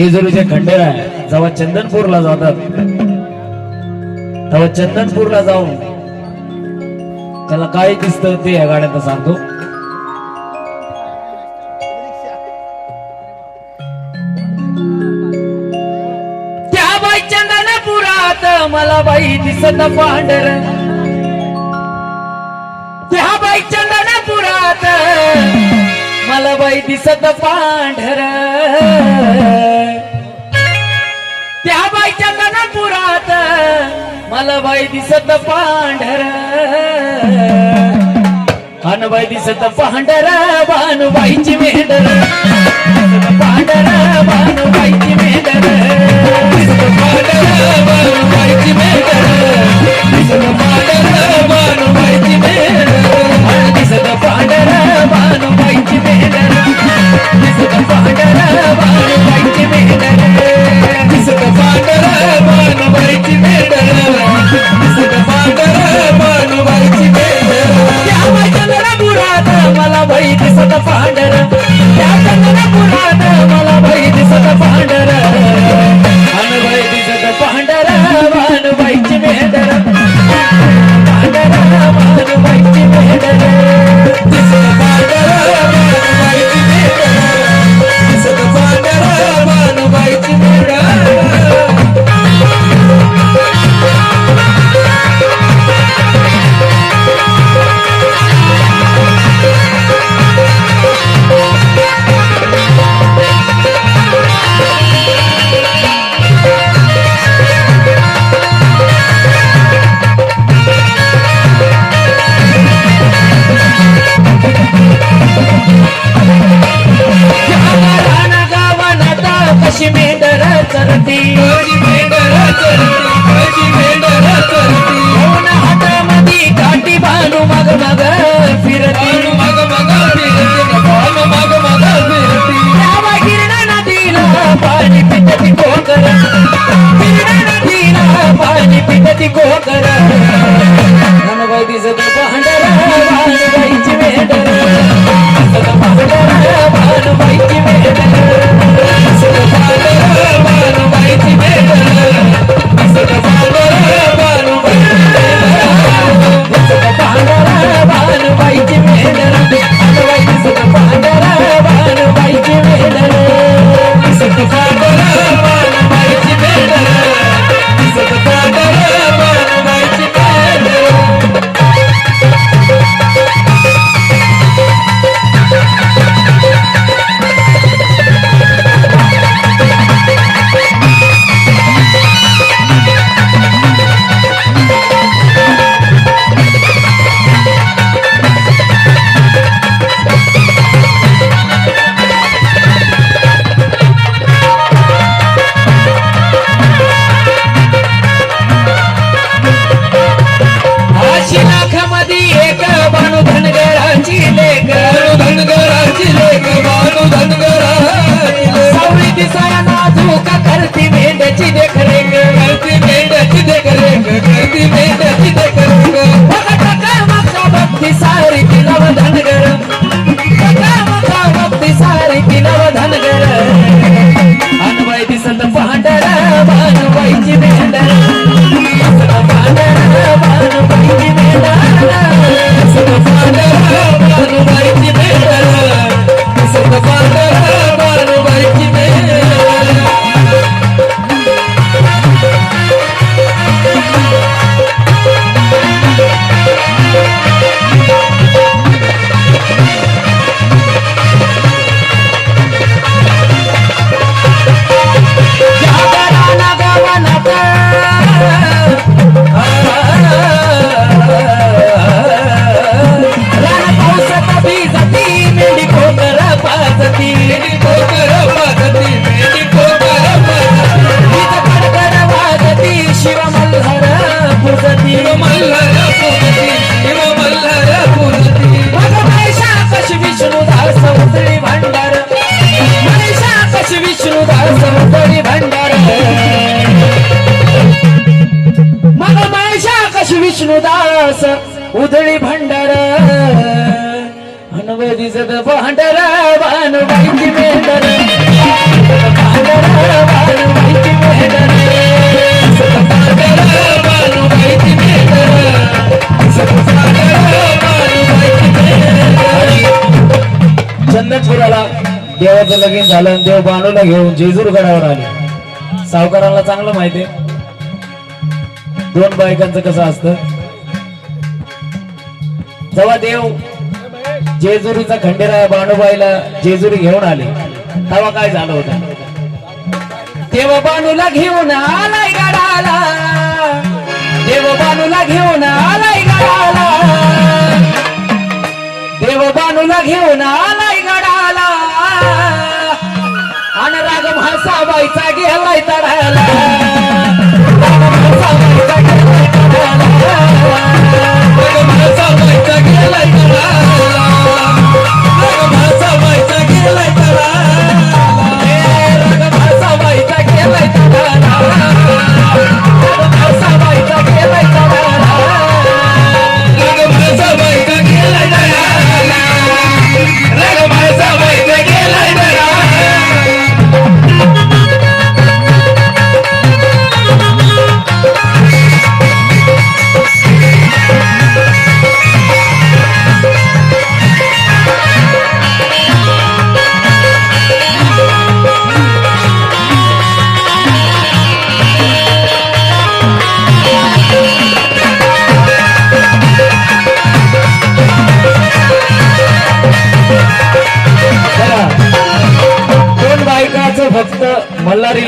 जेजुरीच्या खंडेरा जेव्हा चंदनपूरला जातात तेव्हा चंदनपूरला जाऊन त्याला काय दिसत ते या गाड्यात सांगतो. त्या बाई चंदनपुरात मला बाई दिसत पांढर. त्या बाई चंदनपुरात मला बाई दिसत पांढर. बाईच्या कनापुरात मला बाई दिसत पांढर. भानुबाई दिसत पांढर भानुबाईची मेंढर. पांढर भानुबाईची मेंढर. दिसत पांढर भानुबाईची मेंढर. दिसत पांढर Thank you. ಗೋದರ वास उधळी भंडार हनुवरी जग चंदनपुराला देवाचं लगीन झालं आणि देव बांधूला घेऊन जेजूरगडावर आले सावकारांना चांगलं माहिती दोन बायकांचं कसं असतं? जेव्हा देव जेजुरीचा खंडेराय बाणूबाईला जेजुरी घेऊन आले तेव्हा काय झालं होतं? देव बाणूला घेऊन आलाय गडाला. देव बाणूला घेऊन आलाय गडाला. देव बाणूला घेऊन आलाय गडाला. आणि राग म्हासाबाईचा गेलाय तडाला.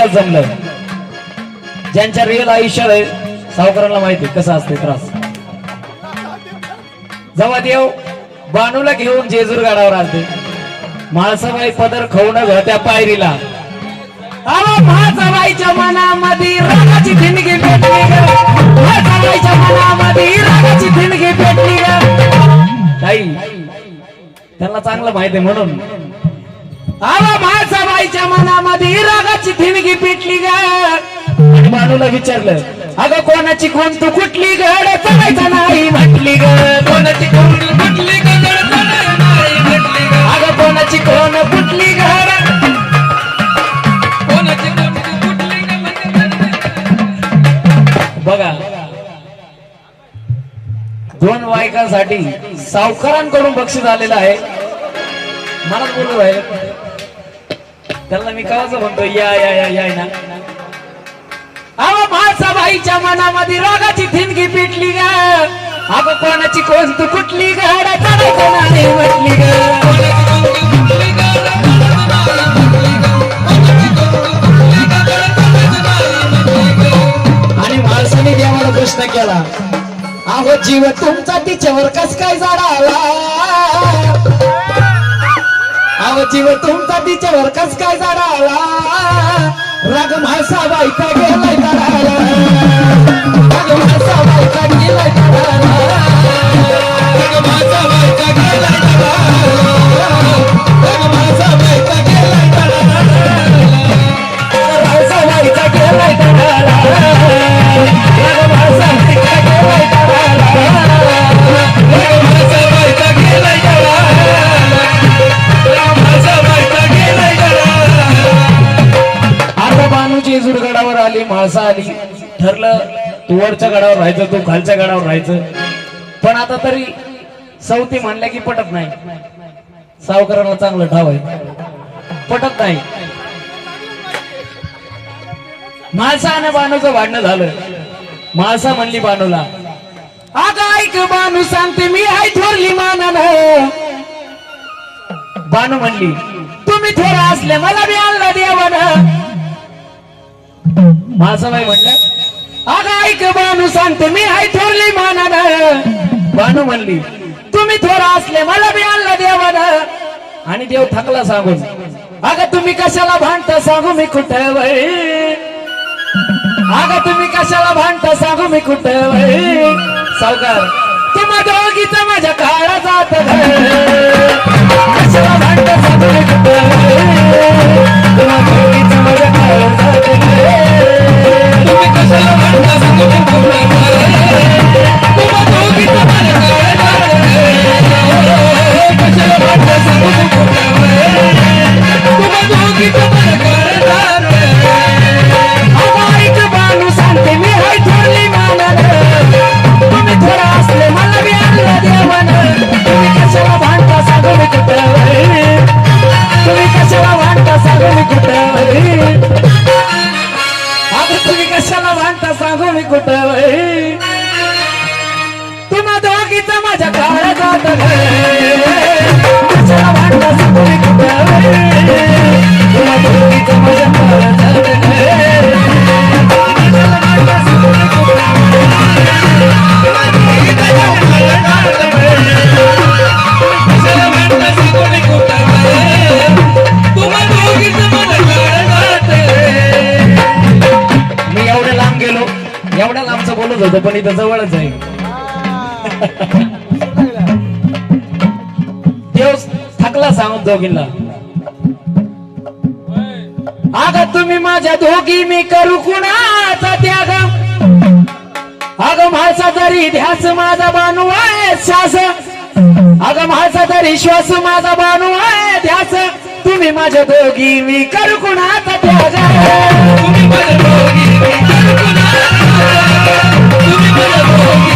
मल्हारीला जमलं ज्यांच्या रिअल आयुष्यात आहे सावकारांना माहिती आहे कसं असते त्रास. जेव्हा देव बाणूला घेऊन जेजूर गाडावर आलते. माळसाबाई पदर खाऊन त्या पायरीला. अहो म्हाळसाबाईच्या मनामध्ये रागाची ठिणगी पेटली ग. म्हाळसाबाईच्या मनामध्ये रागाची ठिणगी पेटली ग. ताई त्यांना चांगलं माहिती आहे म्हणून. आवा म्हाळसाबाईच्या मनामध्ये रागाची ठिणगी पेटली ग. मानूला विचारलं अगं कोणाची कोण तू कुठली गड चढायचं नाही म्हटली ग. कोणाची कोण कुठली गड अगं कोणाची कोण कुठली गड बघा दोन बायकांसाठी सावकारांकडून बक्षीस आलेलं आहे. मला बोलू राहिले? त्यांना मी कावाच म्हणतो या या या या ना अहो म्हाळसाबाईच्या मनामध्ये रागाची थिंदगी पिटली ग. अगं कोणाची कोण तू कुठली गाड चढायचं म्हटली ग? आणि माणसाने देवाला प्रश्न केला अहो जीव तुमचा तिच्यावर कस काय झाडाला अहो जीव तुमचा तिच्यावर कस काय झाडाला राग म्हाळसा बायका गेलाय बानू गडावर आली म्हाळसा आली. ठरलं तू वरच्या गडावर राहायचं तू खालच्या गडावर राहायचं. पण आता तरी सवती म्हणल्या की पटत नाही. सावकाराला चांगलं ठाव आहे. पटत नाही. म्हाळसा आणि बानूचं भांडणं झालं. म्हाळसा म्हणली बानूला अगं ऐक बानू सांगते मी आहे थोरली मानन. बानू म्हणली तुम्ही थोरा असले मला बी आणला देवानं. माझं नाही म्हणलं अगं ऐक बानू सांगते मी हाय थोरली मानानं बानू म्हणली तुम्ही थोर असले मला बी आणला देवानं. आणि देव थकला सांगून अगं तुम्ही कशाला भांडता सांगू मी कुठं वय अगं तुम्ही कशाला भांडता सांगू मी कुठं वय सावकार तुम्हा दोघीच माझ्या काळा जात कशाला भांडता सांगू मी कुठं वय तुम्हा दोघीच माझ्या काळा जात आता सांगू मी कुठं तुम्हा माझ्या काळ जात माझ्या वाटत सांगू मी कुठं तुम्हा माझ्या लांबचं होतं पण इथं जवळच आहे. देव थकला सांगून दोघींना. अग तुम्ही माझ्या दोघी मी करू कुणाचा त्याग? अग माझा तरी ध्यास माझा बानू आहे श्वास अग माझा तरी श्वास माझा बानू आहे ध्यास. तुम्ही माझ्या दोघी मी करू कुणाचा त्याग? तुम्ही माझ्या दोघी मी तुम्ही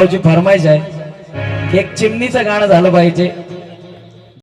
डॉन भाऊची फरमाईश आहे एक चिमणीचं गाणं झालं पाहिजे.